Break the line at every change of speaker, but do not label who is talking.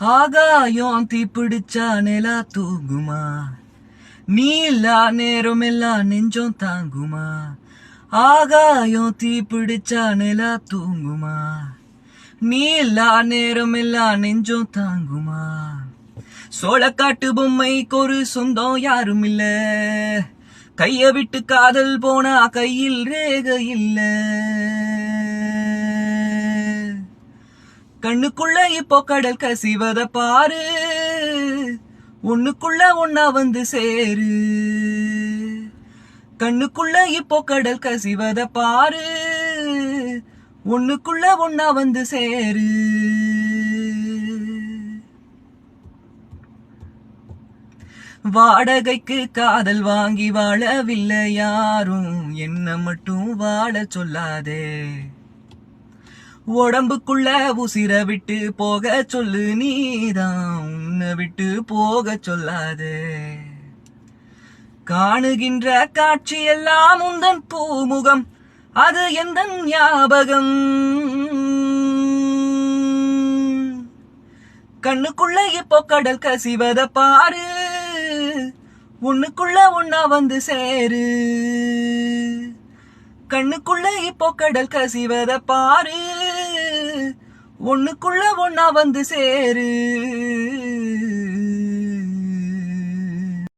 ஆகாயம் தீப்பிடிச்சா நிலா தூங்குமா? நீ இல்லா நேரம் எல்லாம் நெஞ்சம் தாங்குமா? ஆகாயம் தீப்பிடிச்சா நிலா தூங்குமா? நீ இல்லா நேரம் எல்லாம் நெஞ்சம் தாங்குமா? சோழக்காட்டு பொம்மைக்கு ஒரு சொந்தம் யாரும் இல்ல கைய விட்டு காதல் போனா கையில் ரேக இல்லை. கண்ணுக்குள்ள இப்போ கடல் கசிவத பாரு. உன்னுக்குள்ள ஒன்னா வந்து சேரு. கண்ணுக்குள்ள இப்போ கடல் கசிவத பாரு. உன்னுக்குள்ள ஒன்னா வந்து சேரு. வாடகைக்கு காதல் வாங்கி வாழவில்லை யாரும். என்ன மட்டும் வாழ சொல்லாதே. உடம்புக்குள்ள உசிர விட்டு போக சொல்லு நீதான். உன்னை விட்டு போக சொல்லாதே. காணுகின்ற காட்சி எல்லாம் உந்தன் பூமுகம். அது எந்த ஞாபகம்? கண்ணுக்குள்ள இப்போ கடல் கசிவத பாரு. உன்னுக்குள்ள ஒன்னா வந்து சேரு. கண்ணுக்குள்ள இப்போ கடல் கசிவத பாரு. ஒண்ணுக்குள்ள ஒன்னா வந்து சேரு.